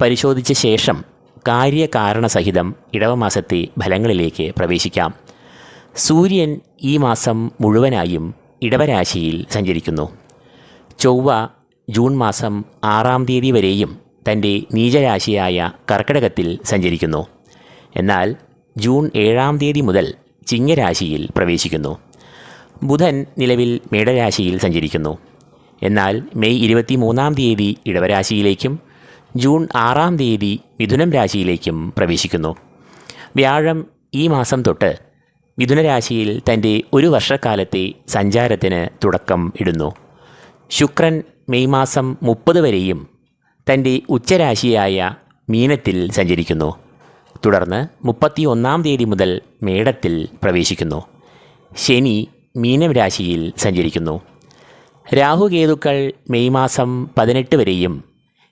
പരിശോധിച്ച ശേഷം കാര്യകാരണസഹിതം ഇടവമാസത്തെ ഫലങ്ങളിലേക്ക് പ്രവേശിക്കാം. സൂര്യൻ ഈ മാസം മുഴുവനായും ഇടവരാശിയിൽ സഞ്ചരിക്കുന്നു. ചൊവ്വ ജൂൺ മാസം ആറാം തീയതി വരെയും തന്റെ നീചരാശിയായ കർക്കിടകത്തിൽ സഞ്ചരിക്കുന്നു. എന്നാൽ ജൂൺ ഏഴാം തീയതി മുതൽ ചിങ്ങരാശിയിൽ പ്രവേശിക്കുന്നു. ബുധൻ നിലവിൽ മേടരാശിയിൽ സഞ്ചരിക്കുന്നു. എന്നാൽ മെയ് ഇരുപത്തി മൂന്നാം തീയതി ഇടവരാശിയിലേക്കും ജൂൺ ആറാം തീയതി മിഥുനം രാശിയിലേക്കും പ്രവേശിക്കുന്നു. വ്യാഴം ഈ മാസം തൊട്ട് മിഥുനരാശിയിൽ തന്റെ ഒരു വർഷക്കാലത്തെ സഞ്ചാരത്തിന് തുടക്കം ഇടുന്നു. ശുക്രൻ മെയ് മാസം മുപ്പത് വരെയും തന്റെ ഉച്ചരാശിയായ മീനത്തിൽ സഞ്ചരിക്കുന്നു. തുടർന്ന് മുപ്പത്തി ഒന്നാം തീയതി മുതൽ മേടത്തിൽ പ്രവേശിക്കുന്നു. ശനി മീനം രാശിയിൽ സഞ്ചരിക്കുന്നു. രാഹുകേതുക്കൾ മെയ് മാസം പതിനെട്ട് വരെയും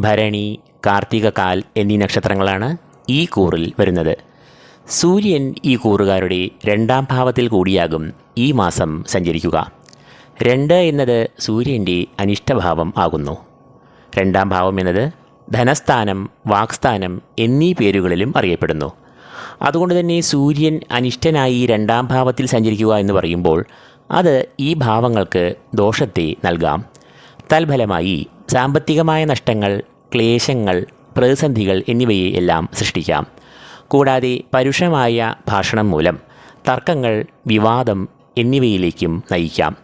ഭരണി കാർത്തികകാൽ എന്നീ നക്ഷത്രങ്ങളാണ് ഈ കൂറിൽ വരുന്നത്. സൂര്യൻ ഈ കൂറുകാരുടെ രണ്ടാം ഭാവത്തിൽ കൂടിയാകും ഈ മാസം സഞ്ചരിക്കുക. രണ്ട് എന്നത് സൂര്യന്റെ അനിഷ്ടഭാവം ആകുന്നു. രണ്ടാം ഭാവം എന്നത് ധനസ്ഥാനം വാക്സ്ഥാനം എന്നീ പേരുകളിലും അറിയപ്പെടുന്നു. അതുകൊണ്ട് തന്നെ സൂര്യൻ അനിഷ്ടനായി രണ്ടാം ഭാവത്തിൽ സഞ്ചരിക്കുക എന്ന് പറയുമ്പോൾ അത് ഈ ഭാവങ്ങൾക്ക് ദോഷത്തെ നൽകാം. തൽഫലമായി സാമ്പത്തികമായ നഷ്ടങ്ങൾ ക്ലേശങ്ങൾ പ്രതിസന്ധികൾ എന്നിവയെ എല്ലാം സൃഷ്ടിക്കാം. കൂടാതെ പരുഷമായ ഭാഷണം മൂലം തർക്കങ്ങൾ വിവാദം എന്നിവയിലേക്കും നയിക്കാം.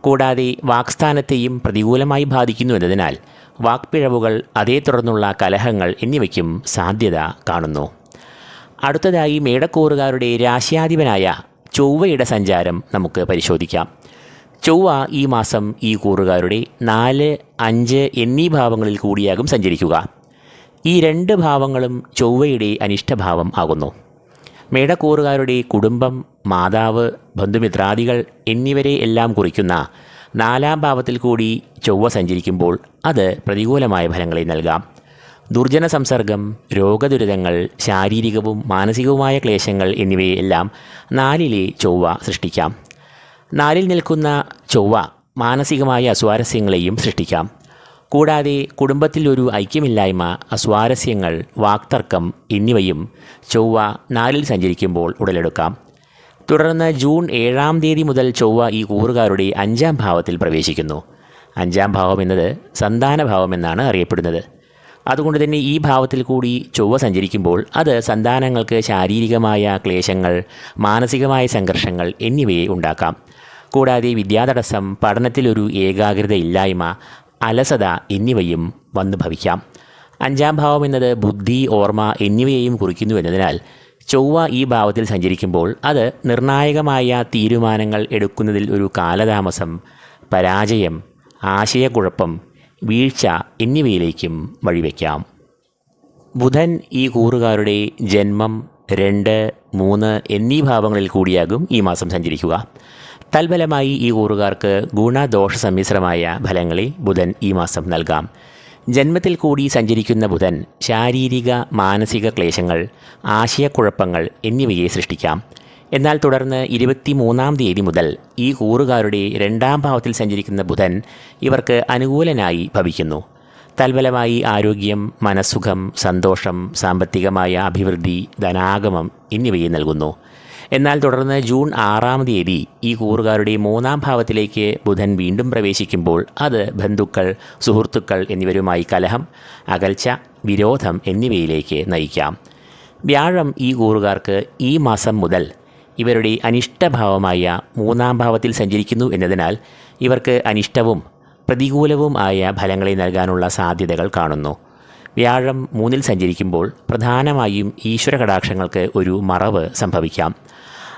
കൂടാതെ വാക്സ്ഥാനത്തെയും പ്രതികൂലമായി ബാധിക്കുന്നു എന്നതിനാൽ വാക്പിഴവുകൾ അതേ തുടർന്നുള്ള കലഹങ്ങൾ എന്നിവയ്ക്കും സാധ്യത കാണുന്നു. അടുത്തതായി മേടക്കൂറുകാരുടെ രാശ്യാധിപനായ ചൊവ്വയുടെ സഞ്ചാരം നമുക്ക് പരിശോധിക്കാം. ചൊവ്വ ഈ മാസം ഈ കൂറുകാരുടെ നാല് അഞ്ച് എന്നീ ഭാവങ്ങളിൽ കൂടിയാകും സഞ്ചരിക്കുക. ഈ രണ്ട് ഭാവങ്ങളും ചൊവ്വയുടെ അനിഷ്ടഭാവം ആകുന്നു. മേടക്കൂറുകാരുടെ കുടുംബം മാതാവ് ബന്ധുമിത്രാദികൾ എന്നിവരെ എല്ലാം കുറിക്കുന്ന നാലാം ഭാവത്തിൽ കൂടി ചൊവ്വ സഞ്ചരിക്കുമ്പോൾ അത് പ്രതികൂലമായ ഫലങ്ങളെ നൽകാം. ദുർജന സംസർഗം രോഗദുരിതങ്ങൾ ശാരീരികവും മാനസികവുമായ ക്ലേശങ്ങൾ എന്നിവയെല്ലാം നാലിലെ ചൊവ്വ സൃഷ്ടിക്കാം. നാലിൽ നിൽക്കുന്ന ചൊവ്വ മാനസികമായ അസ്വാരസ്യങ്ങളെയും സൃഷ്ടിക്കാം. കൂടാതെ കുടുംബത്തിൽ ഒരു ഐക്യമില്ലായ്മ അസ്വാരസ്യങ്ങൾ വാക്തർക്കം എന്നിവയും ചൊവ്വ നാലിൽ സഞ്ചരിക്കുമ്പോൾ ഉടലെടുക്കാം. തുടർന്ന് ജൂൺ ഏഴാം തീയതി മുതൽ ചൊവ്വ ഈ കൂറുകാരുടെ അഞ്ചാം ഭാവത്തിൽ പ്രവേശിക്കുന്നു. അഞ്ചാം ഭാവം എന്നത് സന്താനഭാവം എന്നാണ് അറിയപ്പെടുന്നത്. അതുകൊണ്ട് തന്നെ ഈ ഭാവത്തിൽ കൂടി ചൊവ്വ സഞ്ചരിക്കുമ്പോൾ അത് സന്താനങ്ങൾക്ക് ശാരീരികമായ ക്ലേശങ്ങൾ മാനസികമായ സംഘർഷങ്ങൾ എന്നിവയെ ഉണ്ടാക്കാം. കൂടാതെ വിദ്യാതടസ്സം പഠനത്തിലൊരു ഏകാഗ്രതയില്ലായ്മ അലസത എന്നിവയും വന്നു ഭവിക്കാം. അഞ്ചാം ഭാവം എന്നത് ബുദ്ധി ഓർമ്മ എന്നിവയെയും കുറിക്കുന്നു എന്നതിനാൽ ചൊവ്വ ഈ ഭാവത്തിൽ സഞ്ചരിക്കുമ്പോൾ അത് നിർണായകമായ തീരുമാനങ്ങൾ എടുക്കുന്നതിൽ ഒരു കാലതാമസം പരാജയം ആശയക്കുഴപ്പം വീഴ്ച എന്നിവയിലേക്കും വഴിവെക്കാം. ബുധൻ ഈ കൂറുകാരുടെ ജന്മം രണ്ട് മൂന്ന് എന്നീ ഭാവങ്ങളിൽ കൂടിയാകും ഈ മാസം സഞ്ചരിക്കുക. തൽഫലമായി ഈ കൂറുകാർക്ക് ഗുണദോഷ സമ്മിശ്രമായ ഫലങ്ങളെ ബുധൻ ഈ മാസം നൽകാം. ജന്മത്തിൽ കൂടി സഞ്ചരിക്കുന്ന ബുധൻ ശാരീരിക മാനസിക ക്ലേശങ്ങൾ ആശയക്കുഴപ്പങ്ങൾ എന്നിവയെ സൃഷ്ടിക്കാം. എന്നാൽ തുടർന്ന് ഇരുപത്തിമൂന്നാം തീയതി മുതൽ ഈ കൂറുകാരുടെ രണ്ടാം ഭാവത്തിൽ സഞ്ചരിക്കുന്ന ബുധൻ ഇവർക്ക് അനുകൂലനായി ഭവിക്കുന്നു. തൽഫലമായി ആരോഗ്യം മനസ്സുഖം സന്തോഷം സാമ്പത്തികമായ അഭിവൃദ്ധി ധനാഗമം എന്നിവയെ നൽകുന്നു. എന്നാൽ തുടർന്ന് ജൂൺ ആറാം തീയതി ഈ കൂറുകാരുടെ മൂന്നാം ഭാവത്തിലേക്ക് ബുധൻ വീണ്ടും പ്രവേശിക്കുമ്പോൾ അത് ബന്ധുക്കൾ സുഹൃത്തുക്കൾ എന്നിവരുമായി കലഹം അകൽച്ച വിരോധം എന്നിവയിലേക്ക് നയിക്കാം. വ്യാഴം ഈ കൂറുകാർക്ക് ഈ മാസം മുതൽ ഇവരുടെ അനിഷ്ടഭാവമായ മൂന്നാം ഭാവത്തിൽ സഞ്ചരിക്കുന്നു എന്നതിനാൽ ഇവർക്ക് അനിഷ്ടവും പ്രതികൂലവും ആയ ഫലങ്ങളെ നൽകാനുള്ള സാധ്യതകൾ കാണുന്നു. വ്യാഴം മൂന്നിൽ സഞ്ചരിക്കുമ്പോൾ പ്രധാനമായും ഈശ്വര കടാക്ഷങ്ങൾക്ക് ഒരു മറവ് സംഭവിക്കാം.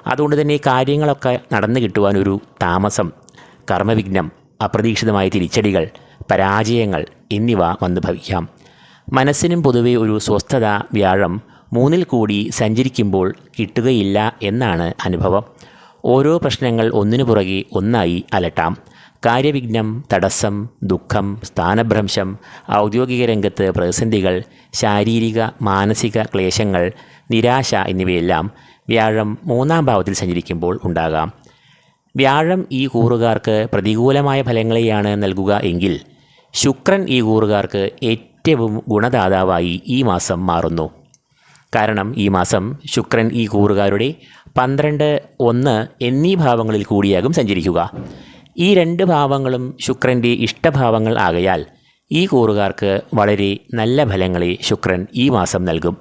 അതുകൊണ്ട് തന്നെ ഈ കാര്യങ്ങളൊക്കെ നടന്നു കിട്ടുവാൻ ഒരു താമസം കർമ്മവിഘ്നം അപ്രതീക്ഷിതമായ തിരിച്ചടികൾ പരാജയങ്ങൾ എന്നിവ വന്നു ഭവിക്കാം. മനസ്സിനും പൊതുവെ ഒരു സ്വസ്ഥത വ്യാഴം മൂന്നിൽ കൂടി സഞ്ചരിക്കുമ്പോൾ കിട്ടുകയില്ല എന്നാണ് അനുഭവം. ഓരോ പ്രശ്നങ്ങൾ ഒന്നിനു പുറകെ ഒന്നായി അലട്ടാം. കാര്യവിഘ്നം തടസ്സം ദുഃഖം സ്ഥാനഭ്രംശം ഔദ്യോഗിക രംഗത്ത് പ്രതിസന്ധികൾ ശാരീരിക മാനസിക ക്ലേശങ്ങൾ നിരാശ എന്നിവയെല്ലാം വ്യാഴം മൂന്നാം ഭാവത്തിൽ സഞ്ചരിക്കുമ്പോൾ ഉണ്ടാകാം. വ്യാഴം ഈ കൂറുകാർക്ക് പ്രതികൂലമായ ഫലങ്ങളെയാണ് നൽകുക എങ്കിൽ ശുക്രൻ ഈ കൂറുകാർക്ക് ഏറ്റവും ഗുണദാതാവായി ഈ മാസം മാറുന്നു. കാരണം ഈ മാസം ശുക്രൻ ഈ കൂറുകാരുടെ പന്ത്രണ്ട് ഒന്ന് എന്നീ ഭാവങ്ങളിൽ കൂടിയാകും സഞ്ചരിക്കുക. ഈ രണ്ട് ഭാവങ്ങളും ശുക്രന്റെ ഇഷ്ടഭാവങ്ങൾ ആകയാൽ ഈ കൂറുകാർക്ക് വളരെ നല്ല ഫലങ്ങളെ ശുക്രൻ ഈ മാസം നൽകും.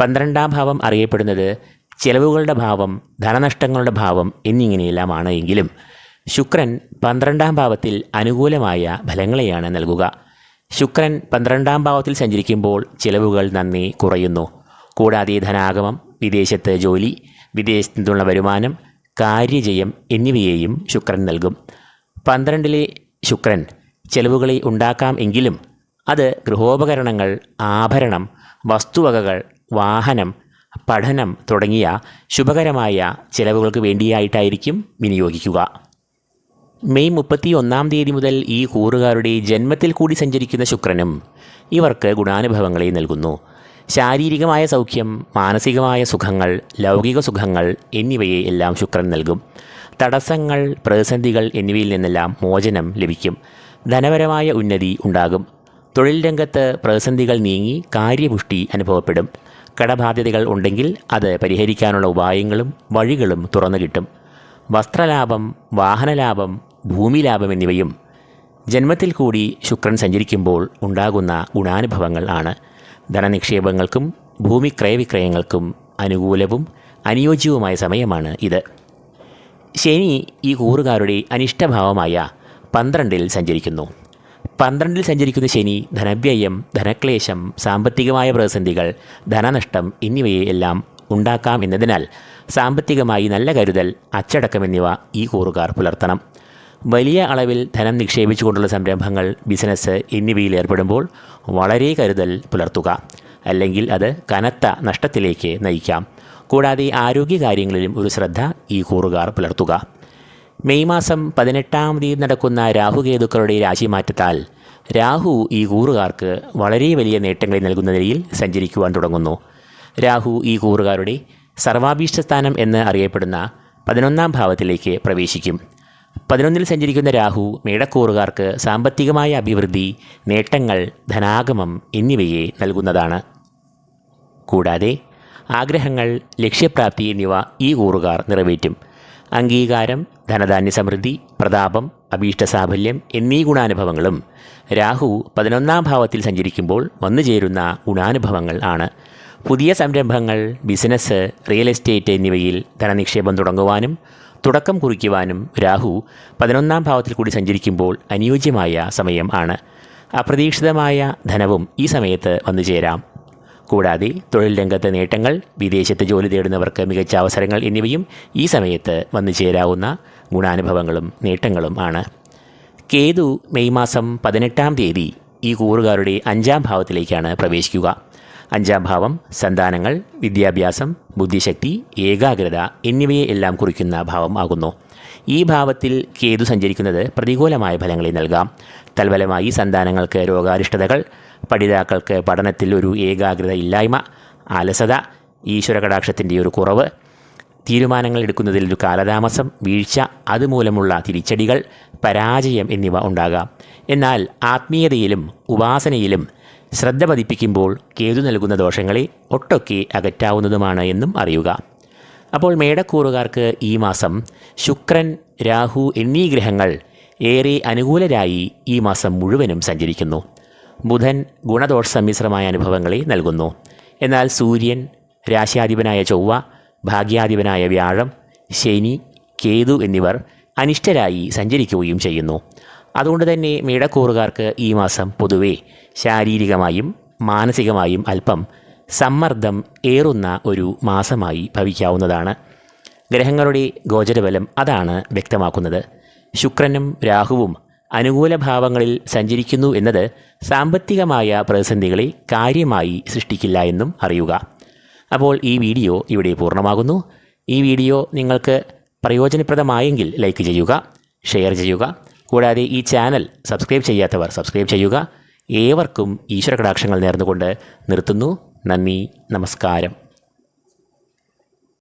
പന്ത്രണ്ടാം ഭാവം അറിയപ്പെടുന്നത് ചെലവുകളുടെ ഭാവം ധനനഷ്ടങ്ങളുടെ ഭാവം എന്നിങ്ങനെയെല്ലാമാണ് എങ്കിലും ശുക്രൻ പന്ത്രണ്ടാം ഭാവത്തിൽ അനുകൂലമായ ഫലങ്ങളെയാണ് നൽകുക. ശുക്രൻ പന്ത്രണ്ടാം ഭാവത്തിൽ സഞ്ചരിക്കുമ്പോൾ ചിലവുകൾ നന്ദി കുറയുന്നു. കൂടാതെ ധനാഗമം വിദേശത്ത് ജോലി വിദേശത്തു നിന്നുള്ള വരുമാനം കാര്യജയം എന്നിവയെയും ശുക്രൻ നൽകും. പന്ത്രണ്ടിലെ ശുക്രൻ ചെലവുകളെ ഉണ്ടാക്കാം എങ്കിലും അത് ഗൃഹോപകരണങ്ങൾ ആഭരണം വസ്തുവകകൾ വാഹനം പഠനം തുടങ്ങിയ ശുഭകരമായ ചിലവുകൾക്ക് വേണ്ടിയായിട്ടായിരിക്കും വിനിയോഗിക്കുക. മെയ് മുപ്പത്തി ഒന്നാം തീയതി മുതൽ ഈ കൂറുകാരുടെ ജന്മത്തിൽ കൂടി സഞ്ചരിക്കുന്ന ശുക്രനും ഇവർക്ക് ഗുണാനുഭവങ്ങളെ നൽകുന്നു. ശാരീരികമായ സൗഖ്യം മാനസികമായ സുഖങ്ങൾ ലൗകിക സുഖങ്ങൾ എന്നിവയെ എല്ലാം ശുക്രൻ നൽകും. തടസ്സങ്ങൾ പ്രതിസന്ധികൾ എന്നിവയിൽ നിന്നെല്ലാം മോചനം ലഭിക്കും. ധനപരമായ ഉന്നതി ഉണ്ടാകും. തൊഴിൽ രംഗത്ത് പ്രതിസന്ധികൾ നീങ്ങി കാര്യപുഷ്ടി അനുഭവപ്പെടും. കടബാധ്യതകൾ ഉണ്ടെങ്കിൽ അത് പരിഹരിക്കാനുള്ള ഉപായങ്ങളും വഴികളും തുറന്നു കിട്ടും. വസ്ത്രലാഭം വാഹനലാഭം ഭൂമിലാഭം എന്നിവയും ജന്മത്തിൽ കൂടി ശുക്രൻ സഞ്ചരിക്കുമ്പോൾ ഉണ്ടാകുന്ന ഗുണാനുഭവങ്ങൾ ആണ്. ധനനിക്ഷേപങ്ങൾക്കും ഭൂമി ക്രയവിക്രയങ്ങൾക്കും അനുകൂലവും അനുയോജ്യവുമായ സമയമാണ് ഇത്. ശനി ഈ കൂറുകാരുടെ അനിഷ്ടഭാവമായ പന്ത്രണ്ടിൽ സഞ്ചരിക്കുന്നു. പന്ത്രണ്ടിൽ സഞ്ചരിക്കുന്ന ശനി ധനവ്യയം ധനക്ലേശം സാമ്പത്തികമായ പ്രതിസന്ധികൾ ധനനഷ്ടം എന്നിവയെ എല്ലാം ഉണ്ടാക്കാം എന്നതിനാൽ സാമ്പത്തികമായി നല്ല കരുതൽ അച്ചടക്കം എന്നിവ ഈ കൂറുകാർ പുലർത്തണം. വലിയ അളവിൽ ധനം നിക്ഷേപിച്ചുകൊണ്ടുള്ള സംരംഭങ്ങൾ ബിസിനസ് എന്നിവയിൽ ഏർപ്പെടുമ്പോൾ വളരെ കരുതൽ പുലർത്തുക. അല്ലെങ്കിൽ അത് കനത്ത നഷ്ടത്തിലേക്ക് നയിക്കാം. കൂടാതെ ആരോഗ്യകാര്യങ്ങളിലും ഒരു ശ്രദ്ധ ഈ കൂറുകാർ പുലർത്തുക. മെയ് മാസം പതിനെട്ടാം തീയതി നടക്കുന്ന രാഹുകേതുക്കളുടെ രാശിമാറ്റത്താൽ രാഹു ഈ കൂറുകാർക്ക് വളരെ വലിയ നേട്ടങ്ങൾ നൽകുന്ന നിലയിൽ സഞ്ചരിക്കുവാൻ തുടങ്ങുന്നു. രാഹു ഈ കൂറുകാരുടെ സർവാഭീഷ്ടസ്ഥാനം എന്ന് അറിയപ്പെടുന്ന പതിനൊന്നാം ഭാവത്തിലേക്ക് പ്രവേശിക്കും. പതിനൊന്നിൽ സഞ്ചരിക്കുന്ന രാഹു മേടക്കൂറുകാർക്ക് സാമ്പത്തികമായ അഭിവൃദ്ധി നേട്ടങ്ങൾ ധനാഗമം എന്നിവയെ നൽകുന്നതാണ്. കൂടാതെ ആഗ്രഹങ്ങൾ ലക്ഷ്യപ്രാപ്തി എന്നിവ ഈ കൂറുകാർ നിറവേറ്റും. അംഗീകാരം ധനധാന്യ സമൃദ്ധി പ്രതാപം അഭീഷ്ടസാഫല്യം എന്നീ ഗുണാനുഭവങ്ങളും രാഹു പതിനൊന്നാം ഭാവത്തിൽ സഞ്ചരിക്കുമ്പോൾ വന്നു ചേരുന്ന ഗുണാനുഭവങ്ങൾ ആണ്. പുതിയ സംരംഭങ്ങൾ ബിസിനസ് റിയൽ എസ്റ്റേറ്റ് എന്നിവയിൽ ധനനിക്ഷേപം തുടങ്ങുവാനും തുടക്കം കുറിക്കുവാനും രാഹു പതിനൊന്നാം ഭാവത്തിൽ കൂടി സഞ്ചരിക്കുമ്പോൾ അനുയോജ്യമായ സമയം ആണ്. അപ്രതീക്ഷിതമായ ധനവും ഈ സമയത്ത് വന്നു ചേരാം. കൂടാതെ തൊഴിൽ രംഗത്തെ നേട്ടങ്ങൾ വിദേശത്ത് ജോലി തേടുന്നവർക്ക് മികച്ച അവസരങ്ങൾ എന്നിവയും ഈ സമയത്ത് വന്നു ചേരാവുന്ന ഗുണാനുഭവങ്ങളും നേട്ടങ്ങളും ആണ്. കേതു മെയ് മാസം പതിനെട്ടാം തീയതി ഈ കൂറുകാരുടെ അഞ്ചാം ഭാവത്തിലേക്കാണ് പ്രവേശിക്കുക. അഞ്ചാം ഭാവം സന്താനങ്ങൾ വിദ്യാഭ്യാസം ബുദ്ധിശക്തി ഏകാഗ്രത എന്നിവയെ എല്ലാം കുറിക്കുന്ന ഭാവം ആകുന്നു. ഈ ഭാവത്തിൽ കേതു സഞ്ചരിക്കുന്നത് പ്രതികൂലമായ ഫലങ്ങളെ നൽകാം. തൽഫലമായി സന്താനങ്ങൾക്ക് രോഗാരിഷ്ടതകൾ പഠിതാക്കൾക്ക് പഠനത്തിൽ ഒരു ഏകാഗ്രത ഇല്ലായ്മ അലസത ഈശ്വര കടാക്ഷത്തിന്റെ ഒരു കുറവ് തീരുമാനങ്ങൾ എടുക്കുന്നതിൽ ഒരു കാലതാമസം വീഴ്ച അതുമൂലമുള്ള തിരിച്ചടികൾ പരാജയം എന്നിവ ഉണ്ടാകാം. എന്നാൽ ആത്മീയതയിലും ഉപാസനയിലും ശ്രദ്ധ പതിപ്പിക്കുമ്പോൾ കേതു നൽകുന്ന ദോഷങ്ങളെ ഒട്ടൊക്കെ അകറ്റാവുന്നതുമാണ് എന്നും അറിയുക. അപ്പോൾ മേടക്കൂറുകാർക്ക് ഈ മാസം ശുക്രൻ രാഹു എന്നീ ഗ്രഹങ്ങൾ ഏറെ അനുകൂലരായി ഈ മാസം മുഴുവനും സഞ്ചരിക്കുന്നു. ബുധൻ ഗുണദോഷ സമ്മിശ്രമായ അനുഭവങ്ങളെ നൽകുന്നു. എന്നാൽ സൂര്യൻ രാശ്യാധിപനായ ചൊവ്വ ഭാഗ്യാധിപനായ വ്യാഴം ശനി കേതു എന്നിവർ അനിഷ്ടരായി സഞ്ചരിക്കുകയും ചെയ്യുന്നു. അതുകൊണ്ട് തന്നെ മേടക്കൂറുകാർക്ക് ഈ മാസം പൊതുവെ ശാരീരികമായും മാനസികമായും അല്പം സമ്മർദ്ദം ഏറുന്ന ഒരു മാസമായി ഭവിക്കാവുന്നതാണ്. ഗ്രഹങ്ങളുടെ ഗോചരബലം അതാണ് വ്യക്തമാക്കുന്നത്. ശുക്രനും രാഹുവും അനുകൂല ഭാവങ്ങളിൽ സഞ്ചരിക്കുന്നു എന്നത് സാമ്പത്തികമായ പ്രതിസന്ധികളെ കാര്യമായി സൃഷ്ടിക്കില്ല എന്നും അറിയുക. അപ്പോൾ ഈ വീഡിയോ ഇവിടെ പൂർണമാകുന്നു. ഈ വീഡിയോ നിങ്ങൾക്ക് പ്രയോജനപ്രദമായെങ്കിൽ ലൈക്ക് ചെയ്യുക ഷെയർ ചെയ്യുക. കൂടാതെ ഈ ചാനൽ സബ്സ്ക്രൈബ് ചെയ്യാത്തവർ സബ്സ്ക്രൈബ് ചെയ്യുക. ഏവർക്കും ഈശ്വര കടാക്ഷങ്ങൾ നേർന്നുകൊണ്ട് നിർത്തുന്നു. നന്ദി നമസ്കാരം.